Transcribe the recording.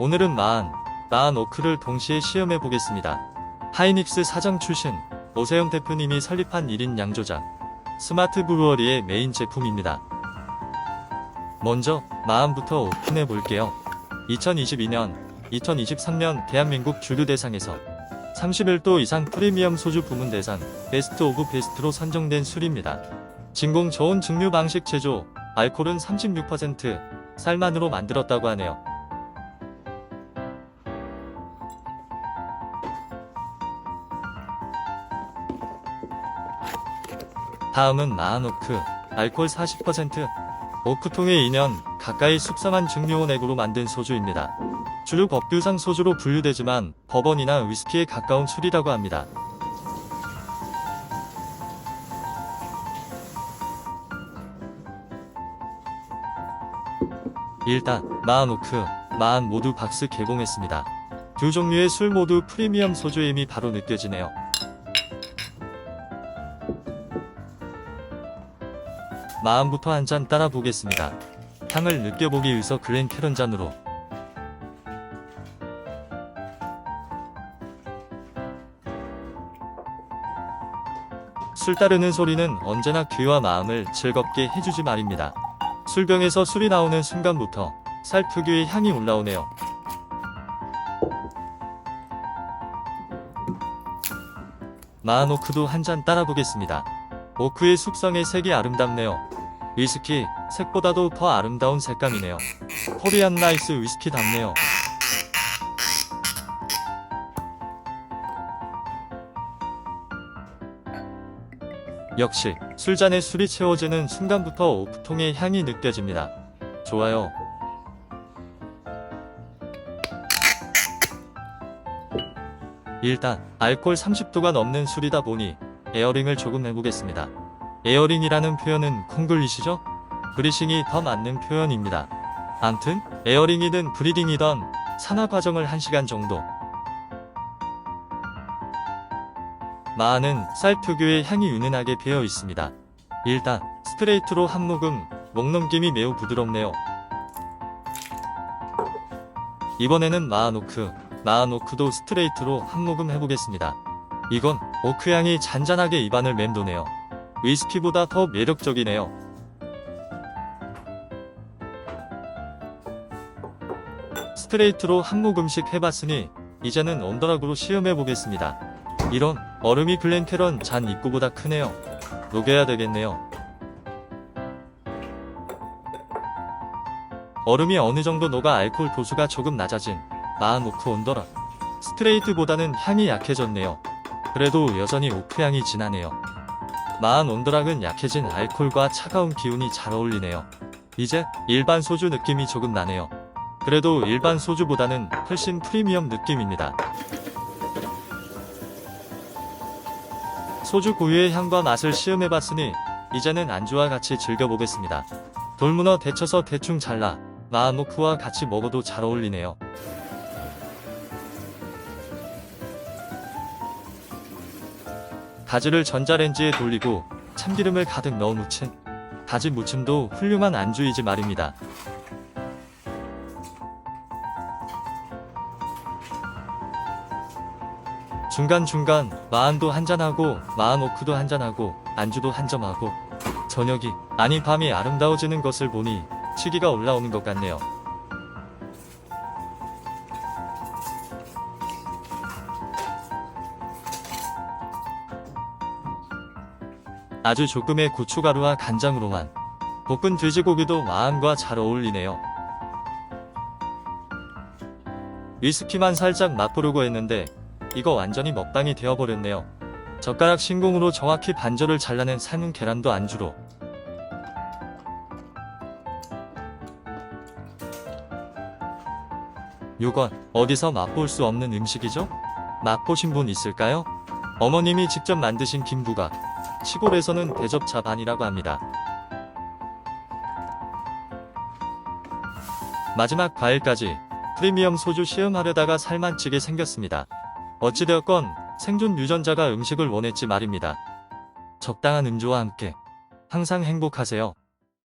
오늘은 마한, 마한 오크를 동시에 시험해 보겠습니다. 하이닉스 사장 출신 오세영 대표님이 설립한 1인 양조장 스마트 브루어리의 메인 제품입니다. 먼저 마한부터 오픈해 볼게요. 2022년, 2023년 대한민국 주류 대상에서 31도 이상 프리미엄 소주 부문 대상 베스트 오브 베스트로 선정된 술입니다. 진공 저온 증류 방식 제조, 알코올은 36%, 쌀만으로 만들었다고 하네요. 다음은 마한오크, 알코올 40%, 오크통의 2년 가까이 숙성한 증류온 액으로 만든 소주입니다. 주류 법규상 소주로 분류되지만 버번이나 위스키에 가까운 술이라고 합니다. 일단 마한오크, 마한 모두 박스 개봉했습니다. 두 종류의 술 모두 프리미엄 소주임이 바로 느껴지네요. 마음부터 한 잔 따라 보겠습니다. 향을 느껴보기 위해서 글렌 캐런 잔으로 술 따르는 소리는 언제나 귀와 마음을 즐겁게 해주지 말입니다. 술병에서 술이 나오는 순간부터 쌀 특유의 향이 올라오네요. 마한오크도 한 잔 따라 보겠습니다. 오크의 숙성의 색이 아름답네요. 위스키, 색보다도 더 아름다운 색감이네요. 코리안 나이스 위스키답네요. 역시 술잔에 술이 채워지는 순간부터 오크통의 향이 느껴집니다. 좋아요. 일단 알코올 30도가 넘는 술이다 보니 에어링을 조금 해보겠습니다. 에어링이라는 표현은 콩글리시죠? 브리싱이 더 맞는 표현입니다. 암튼 에어링이든 브리딩이던 산화 과정을 1시간 정도 마아는 쌀 특유의 향이 은은하게 배어 있습니다. 일단 스트레이트로 한 모금 목넘김이 매우 부드럽네요. 이번에는 마아노크, 마아노크도 스트레이트로 한 모금 해보겠습니다. 이건 오크 향이 잔잔하게 입안을 맴도네요. 위스키보다 더 매력적이네요. 스트레이트로 한 모금씩 해봤으니 이제는 언더락으로 시험해 보겠습니다. 이런 얼음이 글렌캐런 잔 입구보다 크네요. 녹여야 되겠네요. 얼음이 어느 정도 녹아 알코올 도수가 조금 낮아진 마하노크 온더락. 스트레이트보다는 향이 약해졌네요. 그래도 여전히 오크 향이 진하네요. 마한 온더락은 약해진 알코올과 차가운 기운이 잘 어울리네요. 이제 일반 소주 느낌이 조금 나네요. 그래도 일반 소주보다는 훨씬 프리미엄 느낌입니다. 소주 고유의 향과 맛을 시음해봤으니 이제는 안주와 같이 즐겨보겠습니다. 돌문어 데쳐서 대충 잘라 마하노크와 같이 먹어도 잘 어울리네요. 가지를 전자레인지에 돌리고 참기름을 가득 넣어 무친 가지 무침도 훌륭한 안주이지 말입니다. 중간중간 마한도 한잔하고 마한오크도 한잔하고 안주도 한 점하고 저녁이 아니 밤이 아름다워지는 것을 보니 취기가 올라오는 것 같네요. 아주 조금의 고춧가루와 간장으로만 볶은 돼지고기도 마음과 잘 어울리네요. 위스키만 살짝 맛보려고 했는데 이거 완전히 먹방이 되어버렸네요. 젓가락 신공으로 정확히 반절을 잘라낸 삶은 계란도 안주로 요건 어디서 맛볼 수 없는 음식이죠? 맛보신 분 있을까요? 어머님이 직접 만드신 김부각 시골에서는 대접차 반이라고 합니다. 마지막 과일까지 프리미엄 소주 시음하려다가 살만 찌게 생겼습니다. 어찌되었건 생존 유전자가 음식을 원했지 말입니다. 적당한 음주와 함께 항상 행복하세요.